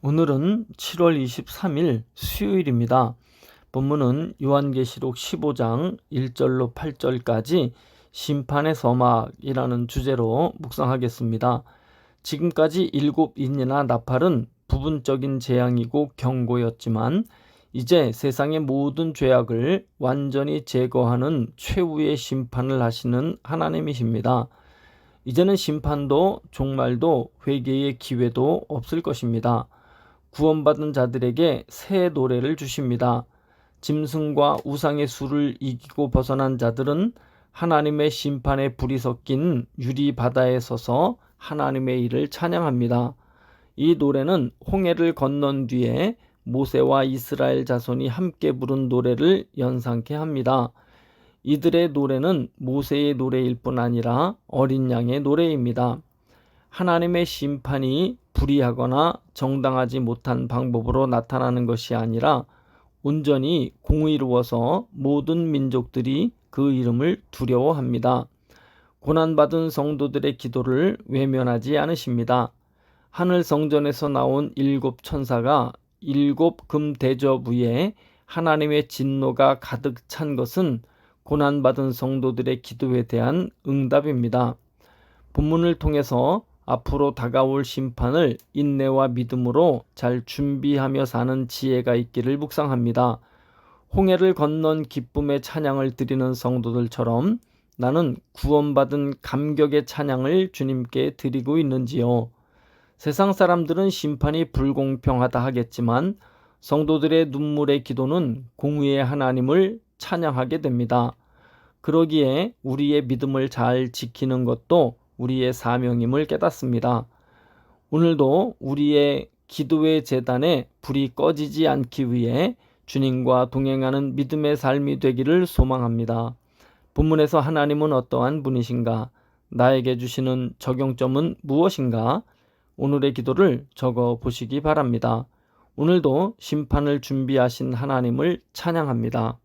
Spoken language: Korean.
오늘은 7월 23일 수요일입니다. 본문은 요한계시록 15장 1절로 8절까지 심판의 서막이라는 주제로 묵상하겠습니다. 지금까지 일곱 인이나 나팔은 부분적인 재앙이고 경고였지만 이제 세상의 모든 죄악을 완전히 제거하는 최후의 심판을 하시는 하나님이십니다. 이제는 심판도 종말도 회개의 기회도 없을 것입니다. 구원받은 자들에게 새 노래를 주십니다. 짐승과 우상의 수를 이기고 벗어난 자들은 하나님의 심판에 불이 섞인 유리 바다에 서서 하나님의 일을 찬양합니다. 이 노래는 홍해를 건넌 뒤에 모세와 이스라엘 자손이 함께 부른 노래를 연상케 합니다. 이들의 노래는 모세의 노래일 뿐 아니라 어린 양의 노래입니다. 하나님의 심판이 불의하거나 정당하지 못한 방법으로 나타나는 것이 아니라 온전히 공의로워서 모든 민족들이 그 이름을 두려워합니다. 고난받은 성도들의 기도를 외면하지 않으십니다. 하늘 성전에서 나온 일곱 천사가 일곱 금 대접 위에 하나님의 진노가 가득 찬 것은 고난받은 성도들의 기도에 대한 응답입니다. 본문을 통해서 앞으로 다가올 심판을 인내와 믿음으로 잘 준비하며 사는 지혜가 있기를 묵상합니다. 홍해를 건넌 기쁨의 찬양을 드리는 성도들처럼 나는 구원받은 감격의 찬양을 주님께 드리고 있는지요. 세상 사람들은 심판이 불공평하다 하겠지만 성도들의 눈물의 기도는 공의의 하나님을 찬양하게 됩니다. 그러기에 우리의 믿음을 잘 지키는 것도 우리의 사명임을 깨닫습니다. 오늘도 우리의 기도의 재단에 불이 꺼지지 않기 위해 주님과 동행하는 믿음의 삶이 되기를 소망합니다. 본문에서 하나님은 어떠한 분이신가? 나에게 주시는 적용점은 무엇인가? 오늘의 기도를 적어 보시기 바랍니다. 오늘도 심판을 준비하신 하나님을 찬양합니다.